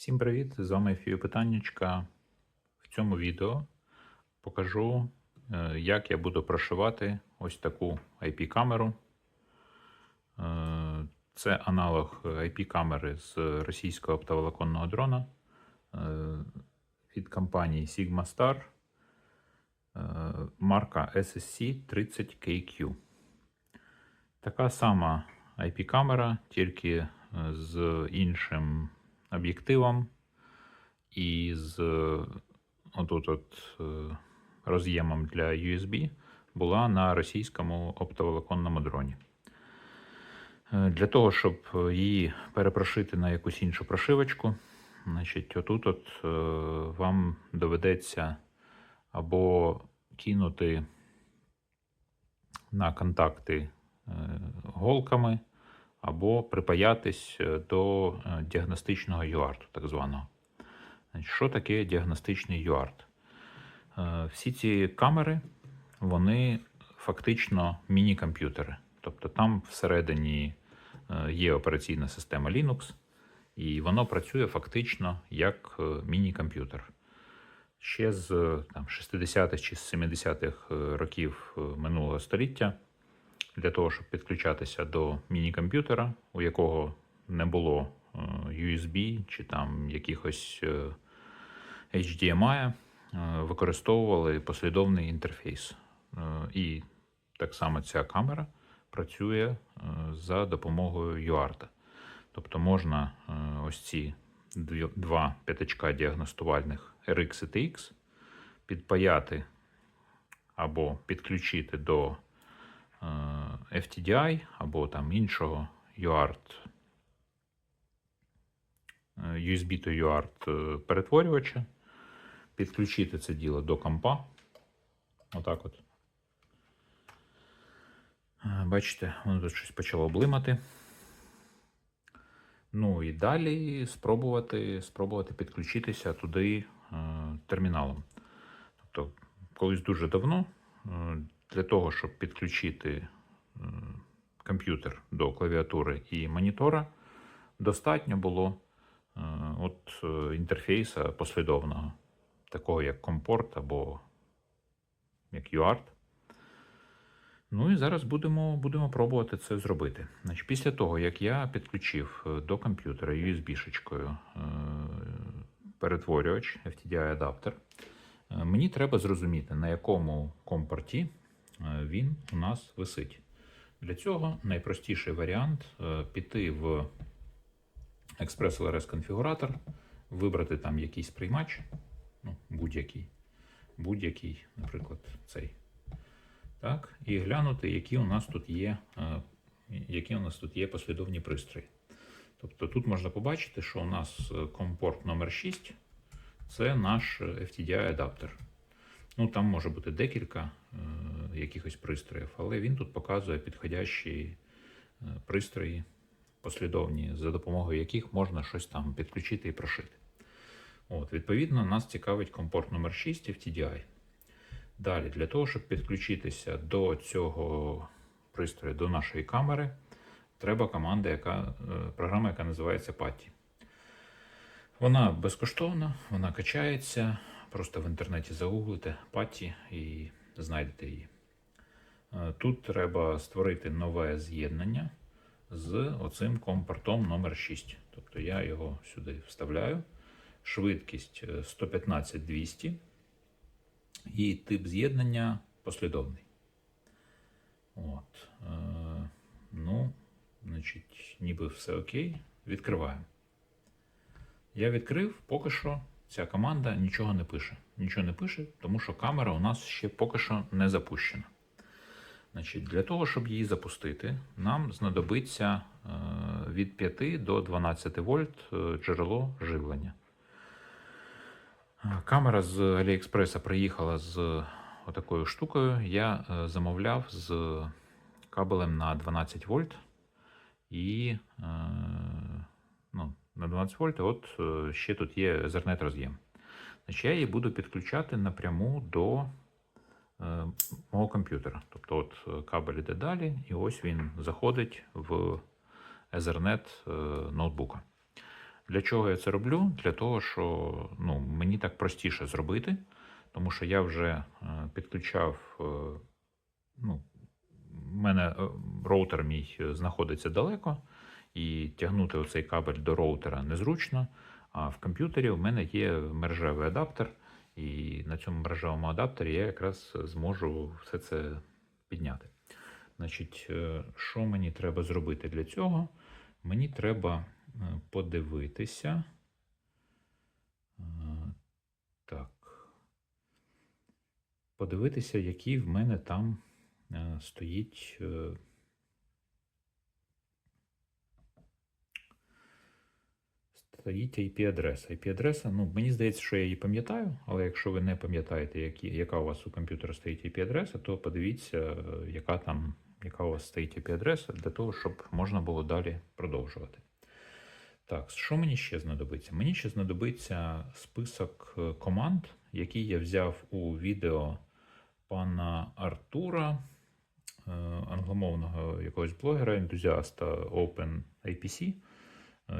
Всім привіт! З вами Фіо Питаннячка. В цьому відео покажу, е, як я буду прошивати ось таку IP-камеру. Е, Це аналог IP-камери з російського оптоволоконного дрона е, від компанії Sigma Star марка SSC 30KQ. Така сама IP-камера, тільки з іншим об'єктивом і з е, отут от е, роз'ємом для USB була на російському оптоволоконному дроні. Е, Для того, щоб її перепрошити на якусь іншу прошивочку, значить, отут от вам доведеться або кинути на контакти голками, або припаятись е, до е, діагностичного UART, так званого. Що таке діагностичний UART? Е, Всі ці камери, вони фактично міні-комп'ютери. Тобто там всередині є операційна система Linux, і воно працює фактично як міні-комп'ютер. Ще з е, там, 60-х чи 70-х е, років минулого століття для того, щоб підключатися до міні-комп'ютера, у якого не було е, USB чи там якихось е, HDMI, е, використовували послідовний інтерфейс. І так само ця камера працює за допомогою UART. Тобто можна ось ці два п'ятачка діагностувальних RX і TX підпаяти або підключити до FTDI або там іншого UART, е, USB to UART е, перетворювача, підключити це діло до компа. Отак от. Е, Бачите, воно тут щось почало блимати. Ну і далі спробувати, спробувати підключитися туди е, терміналом. Тобто, колись дуже давно е, для того, щоб підключити комп'ютер до клавіатури і монітора, достатньо було е, от е, інтерфейса послідовного, такого як компорт або як UART. Ну і зараз будемо, будемо пробувати це зробити. Значить, після того, як я підключив е, до комп'ютера USB-шечкою перетворювач FTDI-адаптер, мені треба зрозуміти, на якому компорті він у нас висить. Для цього найпростіший варіант е, піти в Express LRS конфігуратор, вибрати там якийсь приймач, ну, будь-який, будь-який, наприклад, цей. Так, і глянути, які у нас тут є, е, які у нас тут є послідовні пристрої. Тобто тут можна побачити, що у нас е, компорт номер 6 це наш FTDI-адаптер. Ну, там може бути декілька е, якихось пристроїв, але він тут показує підходящі е, пристрої, послідовні, за допомогою яких можна щось там підключити і прошити. От, відповідно, нас цікавить компорт номер 6 FTDI. Далі, для того, щоб підключитися до цього пристрою, до нашої камери, треба команда, яка, е, програма, яка називається PATI. Вона безкоштовна, вона качається. Просто в інтернеті загуглите PATI і знайдете її. Е, Тут треба створити нове з'єднання з оцим компортом номер 6. Тобто я його сюди вставляю. Швидкість е, 115-200 і тип з'єднання послідовний. От. Е, ну, значить, ніби все окей. Відкриваємо. Я відкрив, поки що ця команда нічого не пише. Нічого не пише, тому що камера у нас ще поки що не запущена. Значить, Для того, щоб її запустити, нам знадобиться е, від 5 до 12 вольт е, джерело живлення. Е, Камера з Аліекспреса приїхала з отакою штукою. Я замовляв з кабелем на 12 вольт. І ну, на 12 вольт, от ще тут є Ethernet роз'єм. Значить, я її буду підключати напряму до мого комп'ютера. Тобто, от е, кабель іде далі, і ось він заходить в Ethernet е, ноутбука. Для чого я це роблю? Для того, що ну, мені так простіше зробити, тому що я вже е, підключав. е, Ну, в мене е, роутер мій е, знаходиться далеко, і тягнути оцей кабель до роутера незручно. А в комп'ютері в мене є мережевий адаптер, і на цьому мережевому адаптері я якраз зможу все це підняти. Значить, е, що мені треба зробити для цього? Мені треба е, подивитися. Е, Так. Подивитися, який в мене там стоїть. Стоїть IP-адреса. IP-адреса, ну, мені здається, що я її пам'ятаю, але якщо ви не пам'ятаєте, які, яка у вас у комп'ютера стоїть IP-адреса, то подивіться, е, яка там, яка у вас стоїть IP-адреса, для того, щоб можна було далі продовжувати. Так, що мені ще знадобиться? Мені ще знадобиться список е, команд, які я взяв у відео пана Артура, е, англомовного якогось блогера, ентузіаста OpenIPC, е,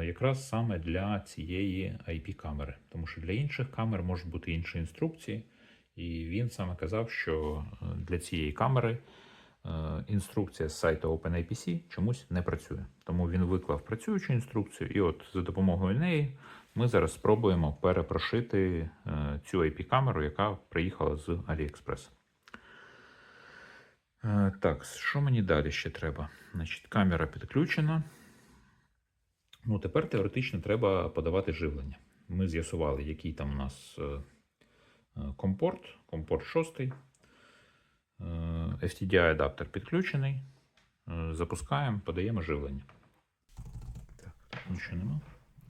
якраз саме для цієї IP-камери. Тому що для інших камер можуть бути інші інструкції, і він саме казав, що е, для цієї камери е, інструкція з сайту OpenIPC чомусь не працює. Тому він виклав працюючу інструкцію, і от за допомогою неї ми зараз спробуємо перепрошити е, цю IP-камеру, яка приїхала з AliExpress. Е, Так, що мені далі ще треба? Значить, камера підключена. Ну, тепер теоретично треба подавати живлення. Ми з'ясували, який там у нас е, е, компорт, компорт 6. Е, FTDI адаптер підключений. Запускаємо, подаємо живлення. Так, нічого нема.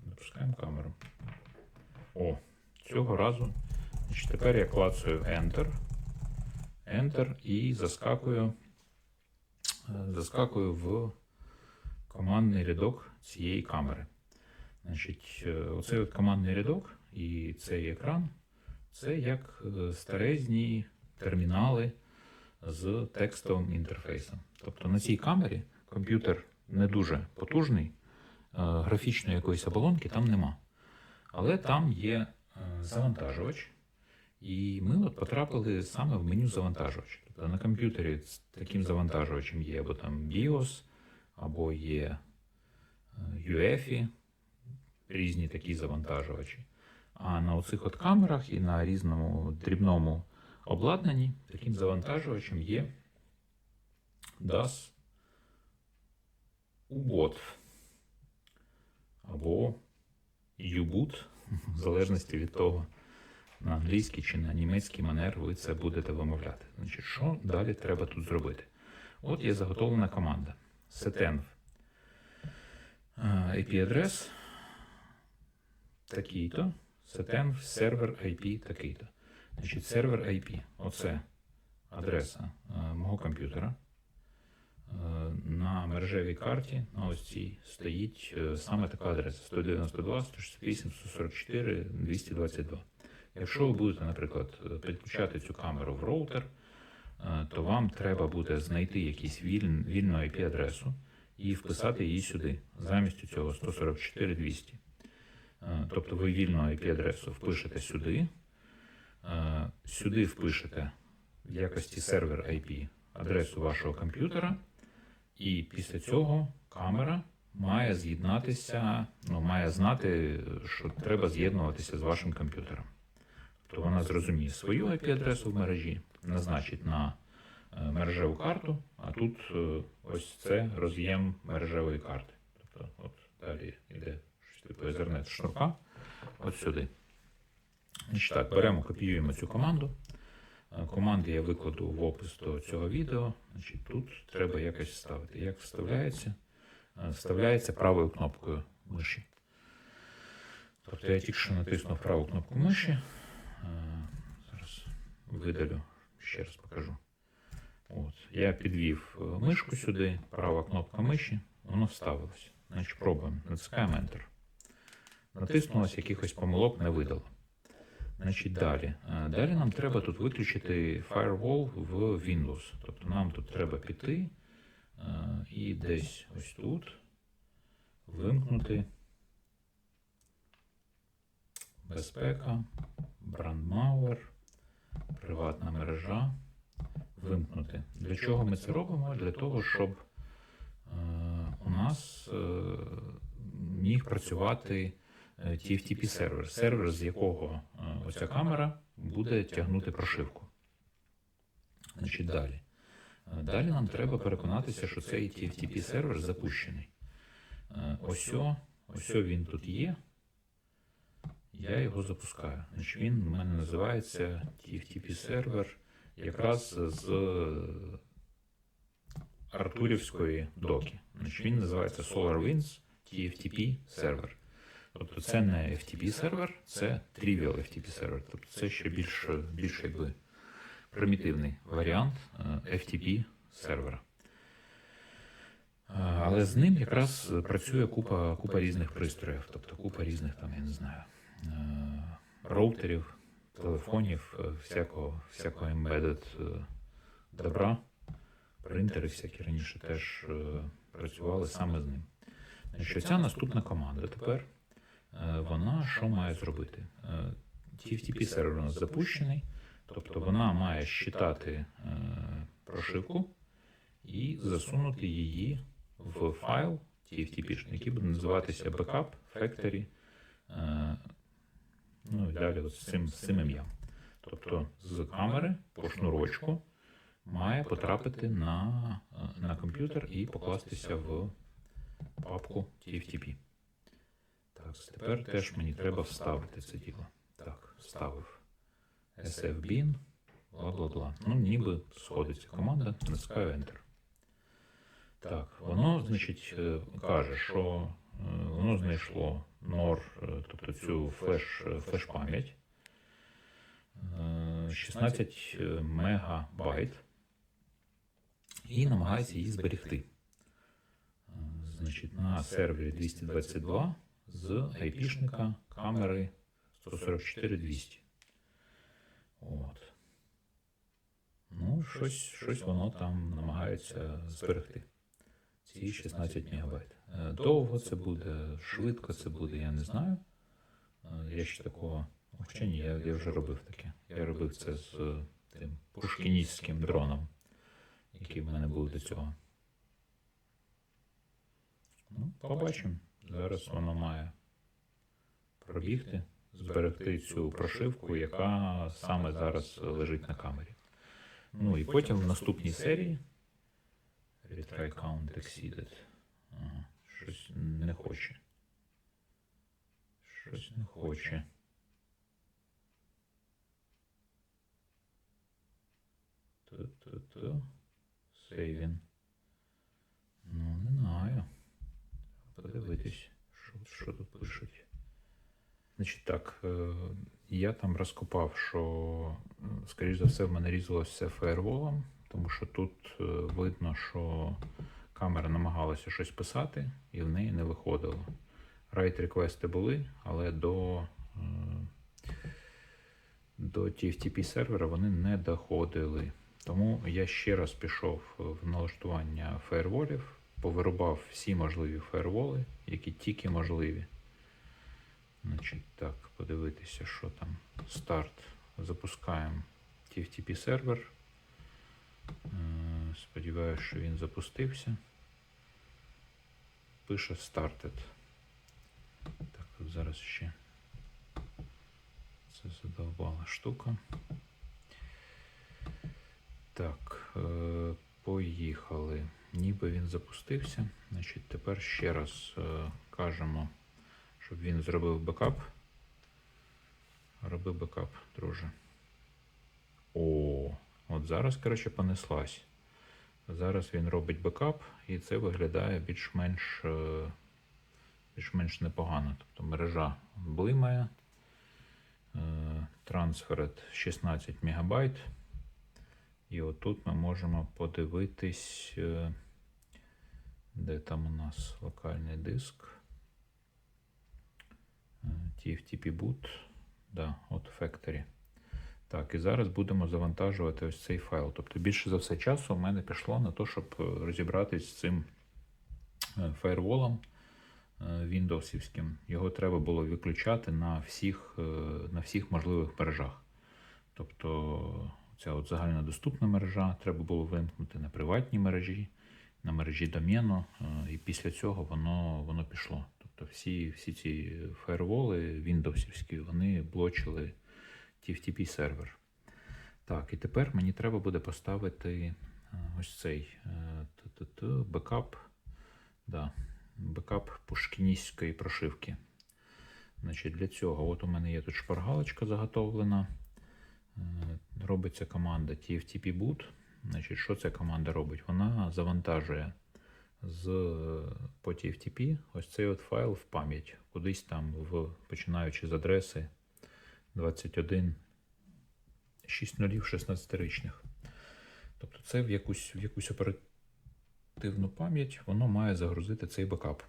Запускаємо камеру. О, цього разу. Значить, тепер я клацаю Enter. Enter і заскакую, заскакую в командний рядок цієї камери. Значить, е, оцей от командний рядок і цей екран це як е, старезні термінали з текстовим інтерфейсом. Тобто на цій камері комп'ютер не дуже потужний, е, графічної якоїсь оболонки там нема. Але там є завантажувач, і ми от потрапили саме в меню завантажувач. Тобто на комп'ютері з таким завантажувачем є або там BIOS, або є UEFI, різні такі завантажувачі. А на оцих от камерах і на різному дрібному обладнанні таким завантажувачем є DAS UBOT або U-Boot, в залежності від того, на англійський чи на німецький манер ви це будете вимовляти. Значить, що далі треба тут зробити? От є заготовлена команда. setenv IP-адрес такий-то, setenv сервер IP такий-то. Значить, сервер IP оце адреса мого комп'ютера. На мережевій карті на ось цій стоїть е, саме така адреса 192, 168, 144, 222. Якщо ви будете, наприклад, е, підключати цю камеру в роутер, е, то вам треба буде знайти віль- вільну IP-адресу і вписати її сюди, замість цього 144 200. Е, Тобто ви вільну IP-адресу впишете сюди, сюди впишете в якості сервер IP адресу вашого комп'ютера, і після цього камера має з'єднатися, ну, має знати, що треба з'єднуватися з вашим комп'ютером. Тобто вона зрозуміє свою IP-адресу в мережі, назначить на мережеву карту, а тут е, ось це роз'єм мережевої карти. Тобто, от далі йде щось типу Ethernet шнурка, от сюди. Значить, так, беремо, копіюємо цю команду. Е, Команди я викладу в опис до цього відео. Значить, тут треба якось вставити. Як вставляється? Е, Вставляється правою кнопкою миші. Тобто я тільки що натиснув праву кнопку миші. Е, Зараз видалю, ще раз покажу. От, я підвів е, мишку сюди, права кнопка миші, воно вставилось. Значить, пробуємо. Натискаємо Enter. Натиснулося, якихось помилок не видало. Значить, далі. Е, Далі нам треба тут виключити Firewall в Windows. Тобто нам тут треба піти е, і десь ось тут вимкнути безпека, брандмауер, приватна мережа. Вимкнути. Для чого ми це робимо? Для того, щоб е, у нас е, міг працювати е, TFTP сервер, сервер, з якого оця камера буде тягнути прошивку. Значить, далі. Далі нам треба переконатися, що цей TFTP сервер запущений. Ось, о- ось о він тут є. Я його запускаю. Значить, він у мене називається TFTP сервер якраз з Артурівської доки. Він називається SolarWinds TFTP сервер. Тобто це не FTP сервер, це Trivial FTP сервер. Тобто це ще більш, більш якби примітивний варіант е, FTP сервера. Е, Але з ним якраз працює купа, купа різних пристроїв, тобто купа різних там, я не знаю, е, роутерів, телефонів, е, всякого, всякого embedded е, добра. Принтери всякі раніше теж е, працювали саме з ним. Значить, ця наступна команда тепер вона що має зробити? TFTP сервер у нас запущений, тобто вона має щитати прошивку і засунути її в файл TFTP, який буде називатися Backup Factory. Е, Ну і далі з цим, з цим ім'ям. Тобто з камери по шнурочку має потрапити на, е, на комп'ютер і покластися в папку TFTP. Так, тепер теж мені треба вставити це діло. Так, вставив sfbin, бла-бла-бла. Ну, ніби сходиться команда, натискаю Enter. Так, воно, значить, е, каже, що е, воно знайшло NOR, е, тобто цю флеш, е, флеш-пам'ять. е, 16 мегабайт і намагається її зберегти. Значить, на сервері 222 з айпішника камери 144-200. От. Ну, щось, щось воно там намагається зберегти. Ці 16 МБ. Довго це буде, швидко це буде, я не знаю. Е, Я ще такого. Хоча ні, я, я вже робив таке. Я робив це з е, тим пушкіністським дроном, який в мене був до цього. Ну, побачимо. Зараз воно має пробігти, зберегти цю прошивку, яка саме зараз лежить на камері. Ну і потім в наступній серії Retry count exceeded. Ага, щось не хоче. Щось не хоче. Ту-ту-ту. Сейвін. Ну, не знаю. Подивитись, що, що тут пишуть. Значить так, е, я там розкопав, що, е, скоріш за все, в мене різалося все фаєрволом, тому що тут е, видно, що камера намагалася щось писати, і в неї не виходило. Write реквести були, але до, е, до TFTP сервера вони не доходили. Тому я ще раз пішов в налаштування фаєрволів, повирубав всі можливі фаєрволи, які тільки можливі. Значить, так, подивитися, що там. Старт. Запускаємо TFTP сервер. Сподіваюся, що він запустився. Пише Started. Так, от зараз ще. Це задовбала штука. Так, е, поїхали. Ніби він запустився. Значить, тепер ще раз е, кажемо, щоб він зробив бекап. Роби бекап, друже. О, от зараз, коротше, понеслась. Зараз він робить бекап, і це виглядає більш-менш е, більш-менш непогано. Тобто мережа блимає. Е, Трансферет 16 МБ. І отут ми можемо подивитись, е, де там у нас локальний диск. Е, TFTP boot. Да, от Factory. Так, і зараз будемо завантажувати ось цей файл. Тобто більше за все часу у мене пішло на те, щоб е, розібратись з цим е, фаєрволом, е, Віндовсівським, його треба було виключати на всіх, е, на всіх можливих мережах. Тобто ця от загальнодоступна мережа треба було вимкнути на приватній мережі, на мережі домену, е, і після цього воно, воно пішло. Тобто всі, всі ці фаєрволи віндовсівські, вони блочили TFTP сервер. Так, і тепер мені треба буде поставити е, ось цей е, т-т-т, бекап, да, бекап пушкіністської прошивки. Значить, для цього от у мене є тут шпаргалочка заготовлена. Е, Робиться команда TFTP boot. Значить, що ця команда робить? Вона завантажує з по TFTP ось цей от файл в пам'ять, кудись там, в, починаючи з адреси 21 6 нулів 16 річних. Тобто це в якусь, в якусь оперативну пам'ять воно має загрузити цей бекап.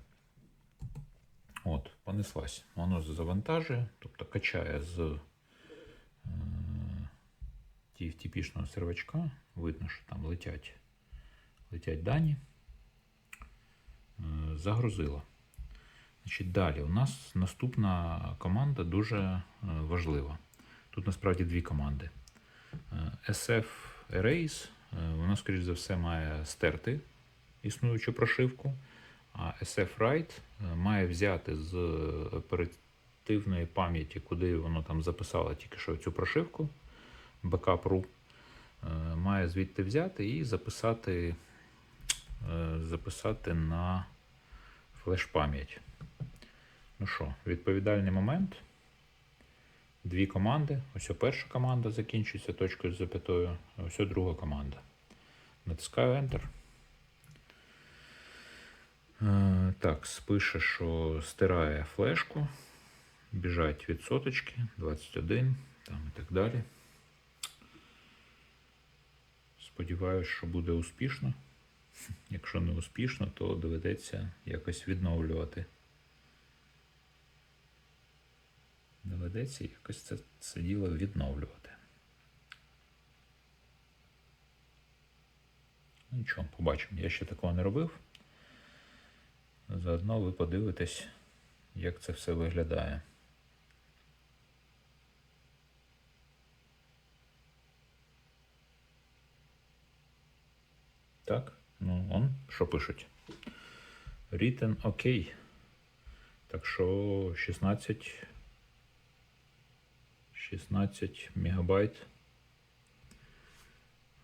От, понеслась. Воно завантажує, тобто качає з е, TFTP-шного сервачка. Видно, що там летять, летять дані. Е, загрузила. Значить, далі у нас наступна команда дуже е, важлива. Тут насправді дві команди. Е, SF Erase, е, вона, скоріш за все, має стерти існуючу прошивку, а SF Write має взяти з оперативної пам'яті, куди воно там записало тільки що цю прошивку, backup.ru, має звідти взяти і записати, записати на флеш-пам'ять. Ну що, відповідальний момент. Дві команди. Ось перша команда закінчується точкою з запятою, а ось друга команда. Натискаю Enter. Е, Так, спише, що стирає флешку. Біжать відсоточки, 21 там і так далі. Сподіваюсь, що буде успішно. Якщо не успішно, то доведеться якось відновлювати. Доведеться якось це, це діло відновлювати. Ну, Нічого, побачимо. Я ще такого не робив. Заодно ви подивитесь, як це все виглядає. Так, ну он, що пишуть? Written OK. Так що 16 16 мегабайт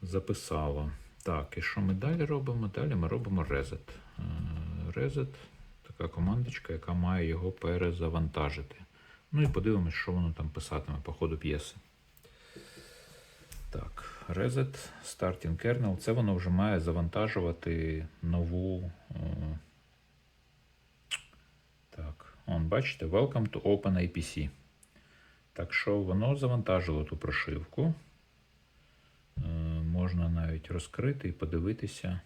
записало. Так, і що ми далі робимо? Далі ми робимо reset. Е, Reset така командочка, яка має його перезавантажити. Ну і подивимось, що воно там писатиме по ходу п'єси. Так, reset, starting kernel. Це воно вже має завантажувати нову. е, Так, он, бачите, Welcome to OpenIPC. Так що воно завантажило ту прошивку. Е, Можна навіть розкрити і подивитися,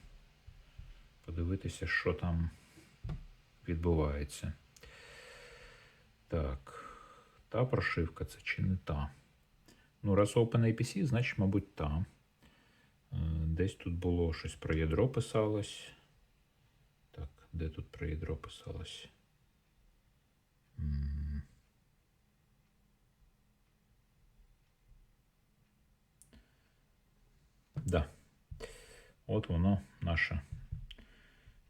подивитися, що там відбувається. Так, та прошивка це чи не та? Ну, раз OpenAPC, значить, мабуть, та. Е, Десь тут було щось про ядро писалось. Так, де тут про ядро писалось? От воно наше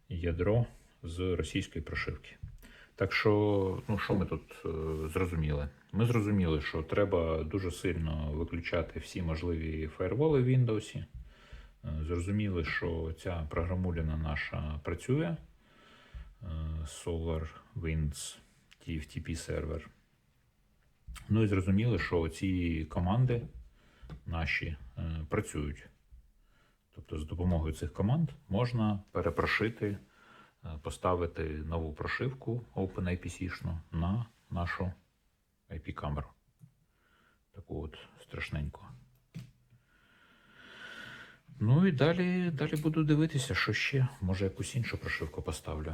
ядро з російської прошивки. Так що, ну що ми тут е, зрозуміли? Ми зрозуміли, що треба дуже сильно виключати всі можливі фаєрволи в Windows. Е, Зрозуміли, що ця програмуліна наша працює. Е, Solar Winds TFTP сервер. Ну і зрозуміли, що ці команди наші працюють. Тобто з допомогою цих команд можна перепрошити, е, поставити нову прошивку OpenIPC-шну на нашу IP-камеру. Таку от страшненьку. Ну і далі, далі буду дивитися, що ще. Може якусь іншу прошивку поставлю.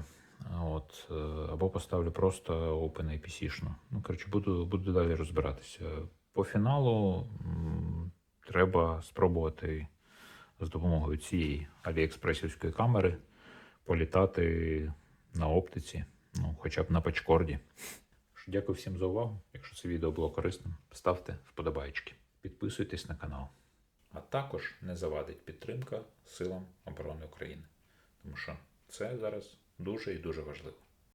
От, е, або поставлю просто OpenIPC-шну. Ну, коротше, буду, буду далі розбиратися. По фіналу м, треба спробувати з допомогою цієї аліекспресівської камери політати на оптиці ну, хоча б на пачкорді. Дякую всім за увагу. Якщо це відео було корисним, ставте вподобайки, підписуйтесь на канал. А також не завадить підтримка Силам оборони України. Тому що це зараз дуже і дуже важливо.